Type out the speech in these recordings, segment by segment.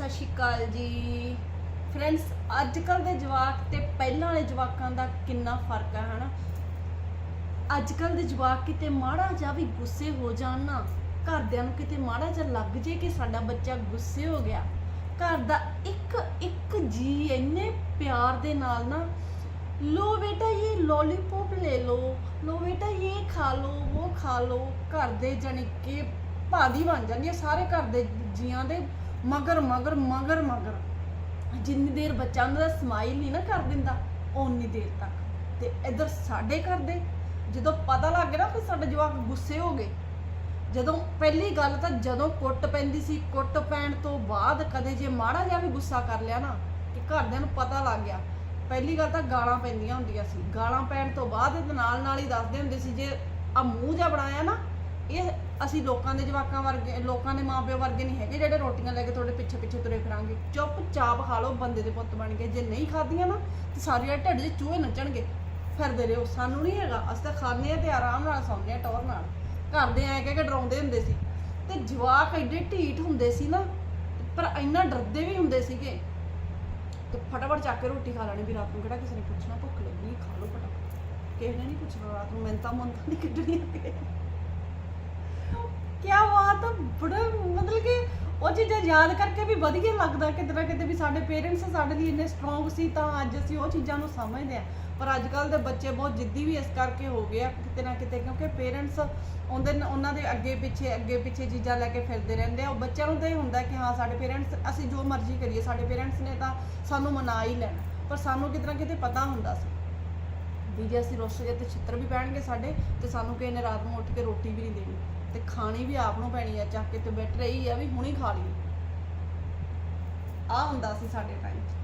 ਸਤਿ ਸ਼੍ਰੀ ਅਕਾਲ ਜੀ। ਫਰੈਂਡਸ ਅੱਜ ਕੱਲ ਦੇ ਜਵਾਕ ਤੇ ਪਹਿਲਾਂ ਵਾਲੇ ਜਵਾਕਾਂ ਦਾ ਕਿੰਨਾ ਫ਼ਰਕ ਹੈ, ਹਨਾ? ਅੱਜ ਕੱਲ ਦੇ ਜਵਾਕ ਕਿਤੇ ਮਾੜਾ ਜਿਹਾ ਵੀ ਗੁੱਸੇ ਹੋ ਜਾਣ ਨਾ, ਘਰਦਿਆਂ ਨੂੰ ਕਿਤੇ ਮਾੜਾ ਜਿਹਾ ਲੱਗ ਜੇ ਕਿ ਸਾਡਾ ਬੱਚਾ ਗੁੱਸੇ ਹੋ ਗਿਆ। ਘਰ ਦਾ ਇੱਕ ਇੱਕ ਜੀ ਇੰਨੇ ਪਿਆਰ ਦੇ ਨਾਲ ਨਾ, ਲੋ ਬੇਟਾ ਇਹ ਲੋਲੀਪੌਪ ਲੈ ਲਓ ਲੋ ਬੇਟਾ ਇਹ ਖਾ ਲਓ ਉਹ ਖਾ ਲਓ ਘਰ ਦੇ ਜਣ ਕੇ ਭਾਦੀ ਬਣ ਜਾਂਦੀ ਹੈ, ਸਾਰੇ ਘਰ ਦੇ ਜੀਆਂ ਦੇ ਮਗਰ ਮਗਰ ਮਗਰ ਮਗਰ। ਜਿੰਨੀ ਦੇਰ ਬੱਚਾ ਉਹਨਾਂ ਦਾ ਸਮਾਈਲ ਨਹੀਂ ਨਾ ਕਰ ਦਿੰਦਾ, ਓਨੀ ਦੇਰ ਤੱਕ। ਤੇ ਇਧਰ ਸਾਡੇ ਘਰ ਦੇ, ਜਦੋਂ ਪਤਾ ਲੱਗ ਗਿਆ ਨਾ ਕਿ ਸਾਡੇ ਜਵਾਕ ਗੁੱਸੇ ਹੋ ਗਏ। ਜਦੋਂ ਪਹਿਲੀ ਗੱਲ ਤਾਂ ਜਦੋਂ ਕੁੱਟ ਪੈਂਦੀ ਸੀ, ਕੁੱਟ ਪੈਣ ਤੋਂ ਬਾਅਦ ਕਦੇ ਜੇ ਮਾੜਾ ਜਿਹਾ ਵੀ ਗੁੱਸਾ ਕਰ ਲਿਆ ਨਾ ਕਿ ਘਰਦਿਆਂ ਨੂੰ ਪਤਾ ਲੱਗ ਗਿਆ। ਪਹਿਲੀ ਗੱਲ ਤਾਂ ਗਾਲਾਂ ਪੈਂਦੀਆਂ ਹੁੰਦੀਆਂ ਸੀ। ਗਾਲਾਂ ਪੈਣ ਤੋਂ ਬਾਅਦ ਇਹ ਨਾਲ ਨਾਲ ਹੀ ਦੱਸਦੇ ਹੁੰਦੇ ਸੀ, ਜੇ ਆ ਮੂੰਹ ਜਿਹਾ ਬਣਾਇਆ ਨਾ ਇਹ ਅਸੀਂ ਲੋਕਾਂ ਦੇ ਜਵਾਕਾਂ ਵਰਗੇ, ਲੋਕਾਂ ਦੇ ਮਾਪਿਓ ਵਰਗੇ ਨਹੀਂ ਹੈਗੇ ਜਿਹੜੇ ਰੋਟੀਆਂ ਲੈ ਕੇ ਤੁਹਾਡੇ ਪਿੱਛੇ ਪਿੱਛੇ ਤੁਰੇ ਫਿਰਾਂਗੇ। ਚੁੱਪ ਚਾਪ ਖਾ ਲਓ ਬੰਦੇ ਦੇ ਪੁੱਤ ਬਣ ਕੇ ਜੇ ਨਹੀਂ ਖਾਧੀਆਂ ਨਾ, ਤੇ ਸਾਰੀਆਂ ਢਿੱਡ 'ਚ ਚੂਹੇ ਨੱਚਣਗੇ। ਫਿਰਦੇ ਰਹੋ, ਸਾਨੂੰ ਨਹੀਂ ਹੈਗਾ। ਅਸੀਂ ਤਾਂ ਖਾਂਦੇ ਆ ਤੇ ਆਰਾਮ ਨਾਲ ਸੌਂਦੇ ਆ ਟੌਰ ਨਾਲ। ਘਰ ਦੇ ਐਂ ਕਹਿ ਕੇ ਡਰਾਉਂਦੇ ਹੁੰਦੇ ਸੀ। ਤੇ ਜਵਾਕ ਐਡੇ ਢੀਠ ਹੁੰਦੇ ਸੀ ਨਾ, ਪਰ ਇੰਨਾ ਡਰਦੇ ਵੀ ਹੁੰਦੇ ਸੀਗੇ। ਤੇ ਫਟਾਫਟ ਚੱਕ ਕੇ ਰੋਟੀ ਖਾ ਲੈਣੀ, ਵੀ ਰਾਤ ਨੂੰ ਕਿਹੜਾ ਕਿਸੇ ਨੇ ਪੁੱਛਣਾ, ਭੁੱਖ ਲੱਗੀ, ਖਾ ਲਓ ਫਟਾਫਟ। ਕਿਸੇ ਨੇ ਨਹੀਂ ਪੁੱਛਣਾ ਰਾਤ ਨੂੰ ਮਿਹਨਤਾਂ ਮੰਨਤਾਂ ਨਹੀਂ ਕੱਢਣੀ ਕਿਆ ਕੀ ਬਾਤ ਆ, ਬੜਾ ਮਤਲਬ ਕਿ ਉਹ ਚੀਜ਼ਾਂ ਯਾਦ ਕਰਕੇ ਵੀ ਵਧੀਆ ਲੱਗਦਾ ਕਿਤੇ ਨਾ ਕਿਤੇ ਵੀ ਸਾਡੇ ਪੇਰੈਂਟਸ ਸਾਡੇ ਲਈ ਇੰਨੇ ਸਟਰੋਂਗ ਸੀ ਤਾਂ ਅੱਜ ਅਸੀਂ ਉਹ ਚੀਜ਼ਾਂ ਨੂੰ ਸਮਝਦੇ ਆ ਪਰ ਅੱਜ ਕੱਲ ਦੇ ਬੱਚੇ ਬਹੁਤ ਜਿੱਦੀ ਵੀ ਇਸ ਕਰਕੇ ਹੋ ਗਏ ਆ ਕਿਤੇ ਨਾ ਕਿਤੇ ਕਿਉਂਕਿ ਪੇਰੈਂਟਸ ਉਹਦੇ ਨ- ਉਹਨਾਂ ਦੇ ਅੱਗੇ ਪਿੱਛੇ ਅੱਗੇ ਪਿੱਛੇ ਚੀਜ਼ਾਂ ਲੈ ਕੇ ਫਿਰਦੇ ਰਹਿੰਦੇ ਆ। ਉਹ ਬੱਚਿਆਂ ਨੂੰ ਤਾਂ ਇਹ ਹੁੰਦਾ ਕਿ ਹਾਂ ਸਾਡੇ ਪੇਰੈਂਟਸ ਅਸੀਂ ਜੋ ਮਰਜ਼ੀ ਕਰੀਏ ਸਾਡੇ ਪੇਰੈਂਟਸ ਨੇ ਤਾਂ ਸਾਨੂੰ ਮਨਾ ਹੀ ਲੈਣਾ ਪਰ ਸਾਨੂੰ ਕਿਤੇ ਨਾ ਕਿਤੇ ਪਤਾ ਹੁੰਦਾ ਸੀ। ਵੀ ਜੇ ਅਸੀਂ ਰੁੱਸ ਗਏ ਤੇ ਛਿੱਤਰ ਵੀ ਪੈਣਗੇ ਸਾਡੇ ਤੇ ਸਾਨੂੰ ਕਿਸੇ ਨੇ ਰਾਤ ਨੂੰ ਉੱਠ ਕੇ ਰੋਟੀ ਵੀ ਨਹੀਂ ਦੇਣੀ। ਤੇ ਖਾਣੀ ਵੀ ਆਪ ਨੂੰ ਪੈਣੀ ਆ, ਚੱਕ ਕੇ ਤੇ ਬੈਠ ਰਹੀ ਆ ਵੀ ਹੁਣੇ ਖਾ ਲਈ। ਆ ਹੁੰਦਾ ਸੀ ਸਾਡੇ ਟਾਈਮ 'ਚ।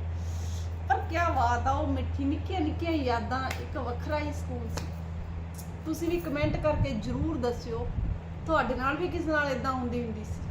ਪਰ ਕੀ ਬਾਤ ਆ, ਉਹ ਮਿੱਠੀ, ਨਿੱਕੀਆਂ ਨਿੱਕੀਆਂ ਯਾਦਾਂ, ਇੱਕ ਵੱਖਰਾ ਹੀ ਸਕੂਲ ਸੀ। ਤੁਸੀਂ ਵੀ ਕਮੈਂਟ ਕਰਕੇ ਜਰੂਰ ਦੱਸਿਓ, ਤੁਹਾਡੇ ਨਾਲ ਵੀ ਕਿਸ ਨਾਲ ਇਦਾਂ ਹੁੰਦੀ ਹੁੰਦੀ ਸੀ।